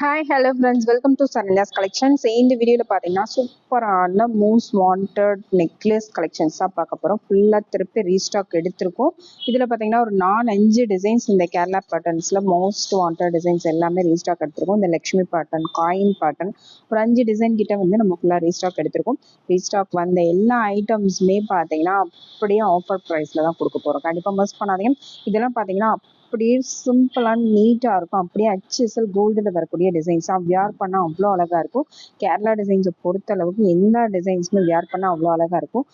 Hi hello friends welcome to Saranya's collections இந்த வீடியோவில் பார்த்தீங்கன்னா சூப்பரான மோஸ்ட் வாண்டட் நெக்லஸ் கலெக்ஷன்ஸ் தான் பார்க்க போகிறோம் ஃபுல்லாக திருப்பி ரீஸ்டாக் எடுத்திருக்கோம். இதில் பார்த்தீங்கன்னா ஒரு நாலு அஞ்சு டிசைன்ஸ் இந்த கேரளா பேட்டர்ன்ஸில் மோஸ்ட் வாண்டட் டிசைன்ஸ் எல்லாமே ரீஸ்டாக் எடுத்திருக்கோம். இந்த லக்ஷ்மி பேட்டர்ன் காயின் பேட்டர்ன் ஒரு அஞ்சு டிசைன் கிட்ட வந்து நம்ம ஃபுல்லாக ரீஸ்டாக் எடுத்திருக்கோம். ரீஸ்டாக் வந்த எல்லா ஐட்டம்ஸுமே பார்த்தீங்கன்னா அப்படியே ஆஃபர் ப்ரைஸில் தான் கொடுக்க போகிறோம் கண்டிப்பாக மிஸ் பண்ணாதீங்க. இதெல்லாம் பார்த்தீங்கன்னா அப்படியே சிம்பிளாக நீட்டாக இருக்கும். அப்படியே ஹெச்எஸ்எல் கோல்டில் வரக்கூடிய டிசைன்ஸாக வியர் பண்ணால் அவ்வளோ அழகாக இருக்கும். கேரளா டிசைன்ஸை பொறுத்த அளவுக்கு எல்லா டிசைன்ஸுமே வியர் பண்ணால் அவ்வளோ அழகாக இருக்கும்.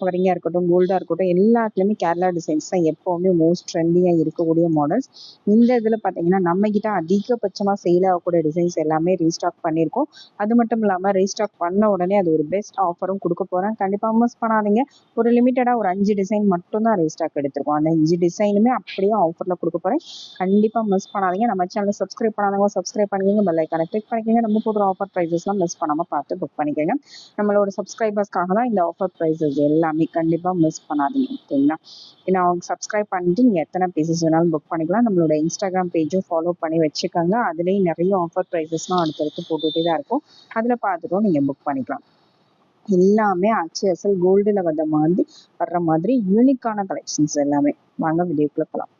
கவரிங்காக இருக்கட்டும் கோல்டாக இருக்கட்டும் எல்லாத்துலேயுமே கேரளா டிசைன்ஸ் தான் எப்போவுமே மோஸ்ட் ட்ரெண்டியாக இருக்கக்கூடிய மாடல்ஸ் இந்த இதில் பார்த்தீங்கன்னா நம்மக்கிட்ட அதிகபட்சமாக சேல் ஆகக்கூடிய டிசைன்ஸ் எல்லாமே ரீஸ்டாக் பண்ணியிருக்கோம். அது மட்டும் இல்லாமல் ரீஸ்டாக் பண்ண உடனே அது ஒரு பெஸ்ட் ஆஃபரும் கொடுக்க போகிறேன் கண்டிப்பாக மிஸ் பண்ணாதீங்க. ஒரு லிமிட்டடாக ஒரு அஞ்சு டிசைன் மட்டும் தான் ரீஸ்டாக் எடுத்திருக்கோம். அந்த அஞ்சு டிசைனுமே அப்படியே ஆஃபர் ஆஃபரில் கொடுக்க போகிறேன் கண்டிப்பாக மிஸ் பண்ணாதீங்க. நம்ம சேனல் சப்ஸ்கிரைப் பண்ணாதவங்க சப்ஸ்கிரைப் பண்ணிக்கோங்க. பெல் ஐக்கானை கிளிக் பண்ணிக்கோங்க. நம்ம புது ஆஃபர் ப்ரைஸஸ்லாம் மிஸ் பண்ணாமல் பார்த்து புக் பண்ணிக்கோங்க. நம்மளோட சப்ஸ்கிரைபர்ஸ்க்காக தான் இந்த ஆஃபர் ப்ரைஸஸ் எல்லாமே கண்டிப்பாக மிஸ் பண்ணாதீங்க. ஓகேங்களா ஏன்னா அவங்க சப்ஸ்கிரைப் பண்ணிட்டு நீங்கள் எத்தனை பீசஸ் வேணாலும் புக் பண்ணிக்கலாம். நம்மளோட இன்ஸ்டாகிராம் பேஜும் ஃபாலோ பண்ணி வச்சுக்கோங்க. அதுலேயும் நிறைய ஆஃபர் ப்ரைஸஸ்லாம் அடுத்தடுத்து போட்டுகிட்டே தான் இருக்கும். அதில் பார்த்துட்டும். நீங்கள் புக் பண்ணிக்கலாம். எல்லாமே அச்சல் கோல்டில் வந்த மாதிரி வர்ற மாதிரி யூனிக்கான கலெக்ஷன்ஸ் எல்லாமே. வாங்க வீடியோக்குள்ள போகலாம்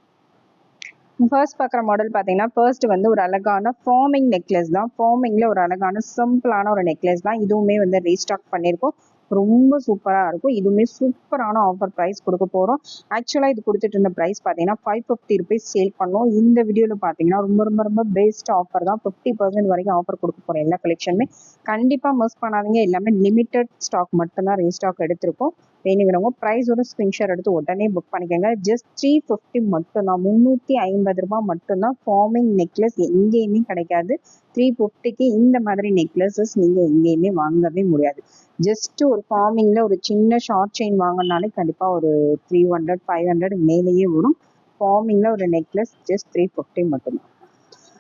ஃபர்ஸ்ட் பார்க்குற மாடல் பார்த்தீங்கன்னா ஃபர்ஸ்ட் வந்து ஒரு அழகான ஃபார்மிங் நெக்லஸ் தான். ஃபார்மிங்கில் ஒரு அழகான சிம்பிளான ஒரு நெக்லஸ் தான். இதுவுமே வந்து ரீஸ்டாக் பண்ணியிருக்கோம் ரொம்ப சூப்பராக இருக்கும். இதுவுமே சூப்பரான ஆஃபர் ப்ரைஸ் கொடுக்க போகிறோம் ஆக்சுவலாக இது கொடுத்துட்டு இருந்த ப்ரைஸ் பார்த்தீங்கன்னா ஃபைவ் ஃபிஃப்டி ருபீஸ் சேல் பண்ணோம். இந்த வீடியோவில் பார்த்தீங்கன்னா ரொம்ப ரொம்ப ரொம்ப பெஸ்ட் ஆஃபர் தான். ஃபிஃப்டி பர்சன்ட் வரைக்கும் ஆஃபர் கொடுக்க போகிறோம் எல்லா கலெக்ஷனுமே கண்டிப்பாக மிஸ் பண்ணாதீங்க. எல்லாமே லிமிட்டட் ஸ்டாக் மட்டும்தான் ரீஸ்டாக் எடுத்திருக்கோம். வேணுங்கிறவங்க ப்ரைஸோட ஸ்க்ரீன்ஷாட் எடுத்து உடனே புக் பண்ணிக்கோங்க. ஜஸ்ட் த்ரீ ஃபிஃப்டி மட்டும்தான். முந்நூற்றி ஐம்பது ரூபாய் மட்டும்தான் ஃபார்மிங் நெக்லஸ் எங்கேயுமே கிடைக்காது. த்ரீ ஃபிஃப்டிக்கு இந்த மாதிரி நெக்லஸஸ் நீங்கள் எங்கேயுமே வாங்கவே முடியாது. ஜஸ்ட் ஒரு ஃபார்மிங்கில் ஒரு சின்ன ஷார்ட் செயின் வாங்கினாலே கண்டிப்பாக ஒரு த்ரீ ஹண்ட்ரட் ஃபைவ் ஹண்ட்ரட் மேலேயே வரும். ஃபார்மிங்கில் ஒரு நெக்லஸ் ஜஸ்ட் த்ரீ ஃபிஃப்டி மட்டும்தான்.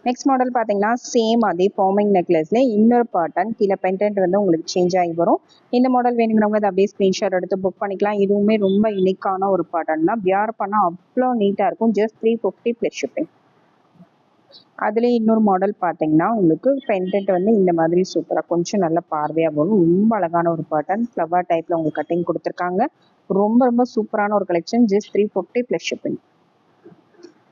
நெக்ஸ்ட் மாடல் பார்த்தீங்கன்னா சேம் அதே ஃபார்மிங் நெக்லஸ்ல இன்னொரு பேட்டர்ன் கீழே பென்டென்ட் வந்து உங்களுக்கு சேஞ்ச் ஆகி வரும். இந்த மாடல் வேணுங்கிறவங்க அதை அப்படியே ஸ்க்ரீன்ஷாட் எடுத்து புக் பண்ணிக்கலாம். இதுவுமே ரொம்ப யூனிக்கான ஒரு பேட்டர்ன் தான். வியார் பண்ணால் அவ்வளோ நீட்டாக இருக்கும். Just three fifty plus shipping அதுலேயே இன்னொரு மாடல் பார்த்தீங்கன்னா உங்களுக்கு பென்டன்ட் வந்து இந்த மாதிரி சூப்பராக கொஞ்சம் நல்ல பார்வையாக வரும். ரொம்ப அழகான ஒரு பேட்டர்ன் ஃப்ளவர் டைப்பில் உங்களுக்கு கட்டிங் கொடுத்துருக்காங்க. ரொம்ப ரொம்ப சூப்பரான ஒரு collection just three fifty plus shipping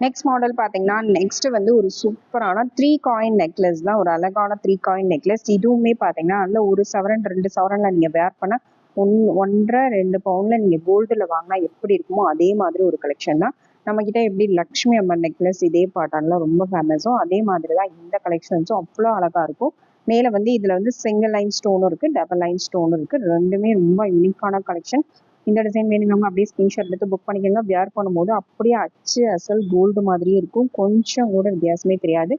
next model பார்த்தீங்கன்னா நெக்ஸ்ட் வந்து ஒரு சூப்பரான த்ரீ காயின் நெக்லஸ் தான். ஒரு அழகான த்ரீ காயின் நெக்லஸ் இதுவுமே பார்த்தீங்கன்னா நல்ல ஒரு சவரன் ரெண்டு சவரனில் நீங்கள் வேர் பண்ண ஒன் ஒன்றரை ரெண்டு பவுனில் நீங்கள் கோல்டில் வாங்கினா எப்படி இருக்குமோ அதே மாதிரி ஒரு கலெக்ஷன் தான். நம்மக்கிட்ட எப்படி லக்ஷ்மி அம்மன் நெக்லஸ் இதே பாட்டான்லாம் ரொம்ப ஃபேமஸோ அதே மாதிரி தான் இந்த கலெக்ஷன்ஸும் அவ்வளோ அழகாக இருக்கும். மேலே வந்து இதில் வந்து சிங்கிள் லைன் ஸ்டோனும் இருக்குது டபுள் லைன் ஸ்டோனும் இருக்குது ரெண்டுமே ரொம்ப யூனிக்கான கலெக்ஷன் இந்த டிசைன் வேணுங்கிறவங்க அப்படியே ஸ்க்ரீன்ஷாட் எடுத்து புக் பண்ணிக்கோங்க. வியர் பண்ணும்போது அப்படியே அச்சு அசல் கோல்டு மாதிரியே இருக்கும். கொஞ்சம் கூட வித்தியாசமே தெரியாது.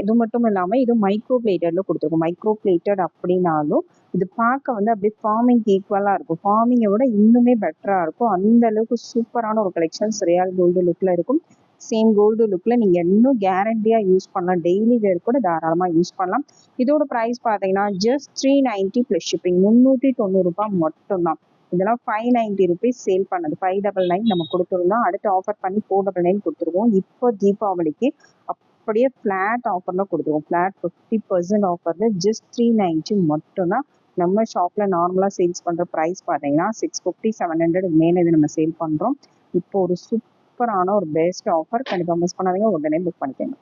இது மட்டும் இல்லாமல் இது மைக்ரோ பிளேட்டடில் கொடுத்துருக்கும். மைக்ரோ பிளேட்டட் அப்படின்னாலும் இது பார்க்க வந்து அப்படியே ஃபார்மிங் ஈக்குவலாக இருக்கும். ஃபார்மிங்கை விட இன்னுமே பெட்டராக இருக்கும். அந்த அளவுக்கு சூப்பரான ஒரு கலெக்ஷன்ஸ் ரியல் கோல்டு லுக்கில் இருக்கும். சேம் கோல்டு லுக்கில் நீங்கள் இன்னும் கேரண்டியாக யூஸ் பண்ணலாம். டெய்லி வேர் கூட தாராளமாக யூஸ் பண்ணலாம். இதோட ப்ரைஸ் பார்த்தீங்கன்னா just three ninety plus shipping முந்நூற்றி தொண்ணூறுரூபா மட்டும்தான். இதெல்லாம் ஃபைவ் நைன்ட்டி ருபீஸ் சேல் பண்ணது. ஃபைவ் டபுள் நைன் நம்ம கொடுத்துருந்தோம். அடுத்து ஆஃபர் பண்ணி ஃபோர் டபுள் நைன் கொடுத்துருவோம். இப்போ தீபாவளிக்கு அப்படியே ஃப்ளாட் ஆஃபரில் கொடுத்துருவோம். ஃப்ளாட் ஃபிஃப்டி பர்சன்ட் ஆஃபரில் ஜஸ்ட் த்ரீ நைன்ட்டி மட்டும்தான் நம்ம ஷாப்பில் நார்மலாக சேல்ஸ் பண்ணுற ப்ரைஸ் பார்த்தீங்கன்னா சிக்ஸ் ஃபிஃப்டி செவன் ஹண்ட்ரட் மேலே இது நம்ம சேல் பண்ணுறோம் இப்போ ஒரு சூப்பரான ஒரு பெஸ்ட் ஆஃபர் கண்டிப்பாக மிஸ் பண்ணாதீங்க. உடனே புக் பண்ணிக்கோங்க.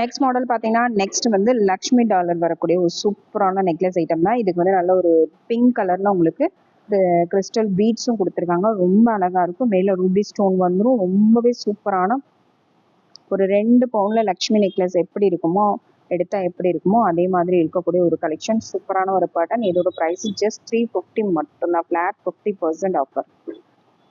நெக்ஸ்ட் மாடல் பார்த்தீங்கன்னா நெக்ஸ்ட் வந்து லக்ஷ்மி டாலர் வரக்கூடிய ஒரு சூப்பரான நெக்லஸ் ஐட்டம் தான். இதுக்கு வந்து நல்ல ஒரு பிங்க் கலரில் உங்களுக்கு கிறிஸ்டல் பீட்ஸும் கொடுத்துருக்காங்க. ரொம்ப அழகாக இருக்கும். மேலே ரூபி ஸ்டோன் வந்துடும் ரொம்பவே சூப்பரான ஒரு ரெண்டு பவுனில் லக்ஷ்மி நெக்லஸ் எப்படி இருக்குமோ எடுத்தால் எப்படி இருக்குமோ அதே மாதிரி இருக்கக்கூடிய ஒரு கலெக்ஷன் சூப்பரான ஒரு பேட்டர்ன் இதோட ப்ரைஸ் ஜஸ்ட் த்ரீ ஃபிஃப்டி மட்டும்தான். Flat fifty percent offer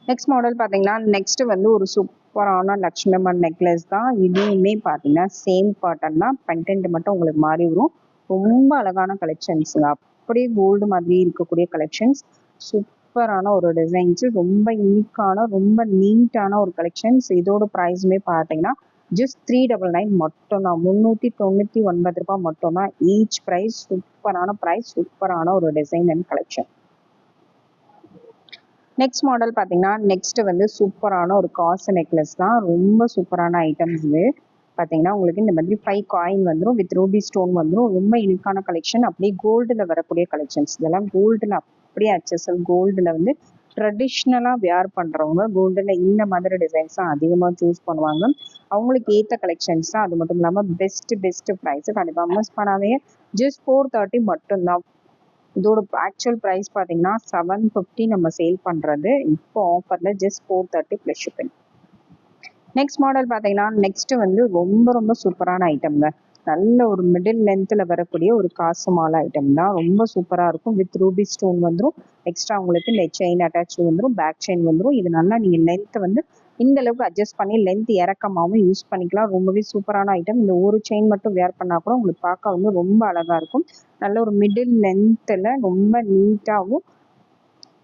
next model பார்த்தீங்கன்னா நெக்ஸ்ட் வந்து ஒரு சூப்பரான லக்ஷ்மி அம்மன் நெக்லஸ் தான். இதுவுமே பார்த்தீங்கன்னா சேம் பேட்டர்ன் தான். பென்டென்ட் மட்டும் உங்களுக்கு மாறி வரும். ரொம்ப அழகான கலெக்ஷன்ஸுங்க அப்படியே கோல்டு மாதிரி இருக்கக்கூடிய கலெக்ஷன்ஸ் சூப்பரான ஒரு டிசைன்ஸ் ரொம்ப யூனிக்கான ரொம்ப நீட்டான ஒரு கலெக்ஷன்ஸ் இதோட ப்ரைஸுமே பார்த்தீங்கன்னா ஜஸ்ட் த்ரீ டபுள் நைன் மட்டும்தான். முந்நூற்றி தொண்ணூற்றி ஒன்பது ரூபாய் மட்டும்தான். ஈச் ப்ரைஸ் சூப்பரான ப்ரைஸ் சூப்பரான ஒரு design and collection next model பார்த்தீங்கன்னா நெக்ஸ்ட் வந்து சூப்பரான ஒரு காசு நெக்லஸ் தான். ரொம்ப சூப்பரான ஐட்டம்ஸ் இது. பார்த்தீங்கன்னா உங்களுக்கு இந்த மாதிரி ஃபைவ் காயின் வந்துடும் வித் ரூபி ஸ்டோன் வந்துடும் ரொம்ப யூனிக்கான கலெக்ஷன் அப்படியே கோல்டில் வரக்கூடிய கலெக்ஷன்ஸ் இதெல்லாம் கோல்டில் அப்படியே அச்சசல் கோல்டில் வந்து ட்ரெடிஷ்னலாக வேர் பண்ணுறவங்க கோல்டில் இந்த மாதிரி டிசைன்ஸ் தான் அதிகமாக சூஸ் பண்ணுவாங்க. அவங்களுக்கு ஏற்ற கலெக்ஷன்ஸ் தான். அது மட்டும் இல்லாமல் பெஸ்ட்டு பெஸ்ட்டு ப்ரைஸு கண்டிப்பாக மிஸ் பண்ணாதீங்க. ஜஸ்ட் ஃபோர் தேர்ட்டி மட்டும்தான். இதோட ஆக்சுவல் ப்ரைஸ் பார்த்தீங்கன்னா செவன் ஃபிஃப்டி நம்ம சேல் பண்ணுறது இப்போ ஆஃபரில் just four thirty plus shipping next model பார்த்தீங்கன்னா நெக்ஸ்ட் வந்து ரொம்ப ரொம்ப சூப்பரான ஐட்டம்ங்க நல்ல ஒரு மிடில் லென்த்தில் வரக்கூடிய ஒரு காசு மாலை ஐட்டம் தான். ரொம்ப சூப்பராக இருக்கும். வித் ரூபி ஸ்டோன் வந்துடும் எக்ஸ்ட்ரா உங்களுக்கு இந்த செயின் அட்டாச் வந்துடும் பேக் செயின் வந்துடும் இது நல்லா நீங்கள் லென்த்தை வந்து இந்த அளவுக்கு அட்ஜஸ்ட் பண்ணி லென்த் இறக்கமாகவும் யூஸ் பண்ணிக்கலாம். ரொம்பவே சூப்பரான ஐட்டம் இந்த ஒரு செயின் மட்டும் வேர் பண்ணால் கூட உங்களுக்கு பார்க்க வந்து ரொம்ப அழகாக இருக்கும். நல்ல ஒரு மிடில் லென்த்தில் ரொம்ப நீட்டாகவும்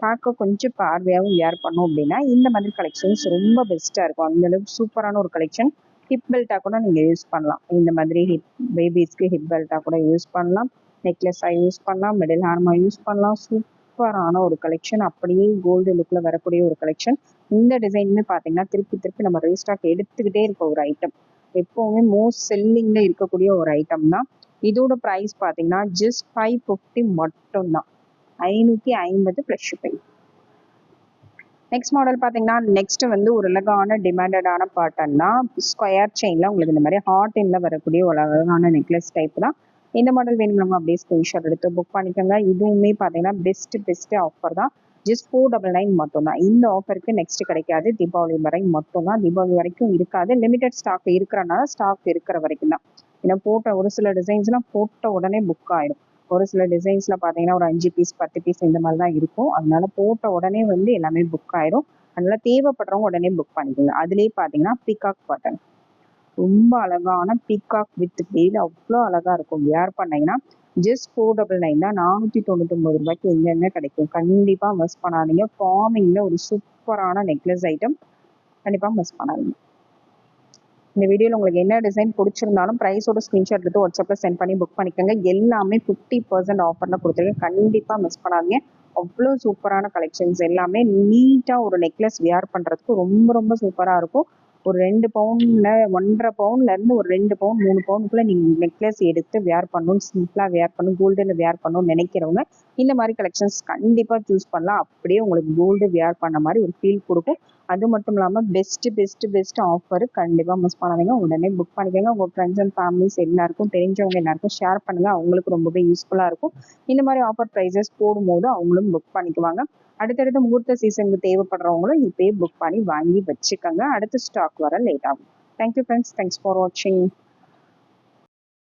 பார்க்க கொஞ்சம் பார்வையாகவும் வேர் பண்ணோம் அப்படின்னா இந்த மாதிரி கலெக்ஷன்ஸ் ரொம்ப பெஸ்ட்டாக இருக்கும். அந்தளவுக்கு சூப்பரான ஒரு கலெக்ஷன் ஹிப் பெல்ட்டாக கூட நீங்கள் யூஸ் பண்ணலாம். இந்த மாதிரி ஹிப் பேபிஸ்க்கு ஹிப் பெல்ட்டாக கூட யூஸ் பண்ணலாம். நெக்லஸாக யூஸ் பண்ணலாம். மிடில் ஹார்மாக யூஸ் பண்ணலாம். சூப்பரான ஒரு கலெக்ஷன் அப்படியே கோல்டு லுக்கில் வரக்கூடிய ஒரு கலெக்ஷன் இந்த டிசைனுமே பார்த்தீங்கன்னா திருப்பி திருப்பி நம்ம ரீஸ்டாக் எடுத்துக்கிட்டே இருக்க ஒரு ஐட்டம் எப்போவுமே மோஸ்ட் செல்லிங்கில் இருக்கக்கூடிய ஒரு ஐட்டம் தான். இதோட ப்ரைஸ் பார்த்தீங்கன்னா ஜஸ்ட் ஃபைவ் ஃபிஃப்டி மட்டும்தான். ஐநூற்றி ஐம்பது ப்ளஸ் ஷிப்பிங் நெக்ஸ்ட் மாடல் பார்த்தீங்கன்னா நெக்ஸ்ட் வந்து ஒரு அழகான டிமாண்டடான பாட்டன்னா ஸ்கொயர் செயின்ல உங்களுக்கு இந்த மாதிரி ஹார்ட் இன்ல வரக்கூடிய ஒரு அழகான நெக்லஸ் டைப் தான். இந்த மாடல் வேணுங்களவங்க அப்படியே ஸ்கிரீன்ஷாட் எடுத்து புக் பண்ணிக்கோங்க. இதுவுமே பார்த்தீங்கன்னா பெஸ்ட் பெஸ்ட் ஆஃபர் தான். ஜஸ்ட் ஃபோர் டபுள் நைன் மட்டும் தான் இந்த ஆஃபருக்கு நெக்ஸ்ட் கிடைக்காது. தீபாவளி வரை மட்டும் தான் தீபாவளி வரைக்கும் இருக்காது. லிமிடெட் ஸ்டாக் இருக்கிறனால ஸ்டாக் இருக்கிற வரைக்கும் தான். ஏன்னா போட்ட ஒரு சில டிசைன்ஸ்லாம் போட்ட உடனே புக் ஆயிடும் ஒரு சில டிசைன்ஸ்ல பார்த்தீங்கன்னா ஒரு அஞ்சு பீஸ் பத்து பீஸ் இந்த மாதிரி தான் இருக்கும். அதனால போட்ட உடனே வந்து எல்லாமே புக் ஆயிரும். அதனால தேவைப்படுறவங்க உடனே புக் பண்ணிக்கோங்க. அதுலேயே பார்த்தீங்கன்னா பிகாக் பட்டன் ரொம்ப அழகான பிகாக் வித் பிளேட் அவ்வளோ அழகா இருக்கும். வேர் பண்ணீங்கன்னா ஜஸ்ட் ஃபோர் டபுள் நைன் தான். நானூற்றி தொண்ணூத்தொம்பது ரூபாய்க்கு எங்கெங்க கிடைக்கும்? கண்டிப்பாக மிஸ் பண்ணாதீங்க. ஃபார்மிங்கில் ஒரு சூப்பரான நெக்லஸ் ஐட்டம் கண்டிப்பாக மிஸ் பண்ணாதீங்க. இந்த வீடியோவில் உங்களுக்கு என்ன டிசைன் பிடிச்சிருந்தாலும் ப்ரைஸோட ஸ்க்ரீன்ஷாட் எடுத்து வாட்ஸ்அப்பில் சென்ட் பண்ணி புக் பண்ணிக்கோங்க. எல்லாமே ஃபிஃப்டி பர்சன்ட் ஆஃபரில் கொடுத்துருக்கேன். கண்டிப்பாக மிஸ் பண்ணாதீங்க. அவ்வளோ சூப்பரான கலெக்ஷன்ஸ் எல்லாமே நீட்டாக ஒரு நெக்லஸ் வியர் பண்ணுறதுக்கு ரொம்ப ரொம்ப சூப்பராக இருக்கும். ஒரு ரெண்டு பவுனில் ஒன்றரை பவுன்லேருந்து ஒரு ரெண்டு பவுன் மூணு பவுனுக்குள்ளே நீங்கள் நெக்லஸ் எடுத்து வியர் பண்ணணும். சிம்பிளாக வேர் பண்ணணும். கோல்டனில் வேர் பண்ணணும்னு நினைக்கிறவங்க இந்த மாதிரி கலெக்ஷன்ஸ் கண்டிப்பாக சூஸ் பண்ணலாம். அப்படியே உங்களுக்கு கோல்டு வியர் பண்ண மாதிரி ஒரு ஃபீல் கொடுக்கும். அது மட்டும் இல்லாமல் பெஸ்ட்டு பெஸ்ட்டு பெஸ்ட் ஆஃபர் கண்டிப்பாக மிஸ் பண்ணாதீங்க. உடனே புக் பண்ணிக்கோங்க. உங்கள் ஃப்ரெண்ட்ஸ் அண்ட் ஃபேமிலிஸ் எல்லாருக்கும் தெரிஞ்சவங்க எல்லாருக்கும் ஷேர் பண்ணுங்கள் அவங்களுக்கு ரொம்பவே யூஸ்ஃபுல்லாக இருக்கும். இந்த மாதிரி ஆஃபர் ப்ரைஸஸ் போடும்போது அவங்களும் புக் பண்ணிக்குவாங்க. அடுத்தடுத்த முகூர்த்த சீசனுக்கு தேவைப்படுறவங்களும் இப்பயே புக் பண்ணி வாங்கி வச்சுக்கோங்க. அடுத்த ஸ்டாக் வர லேட் ஆகும். தேங்க்யூ ஃப்ரெண்ட்ஸ் தேங்க்ஸ் ஃபார் வாட்சிங்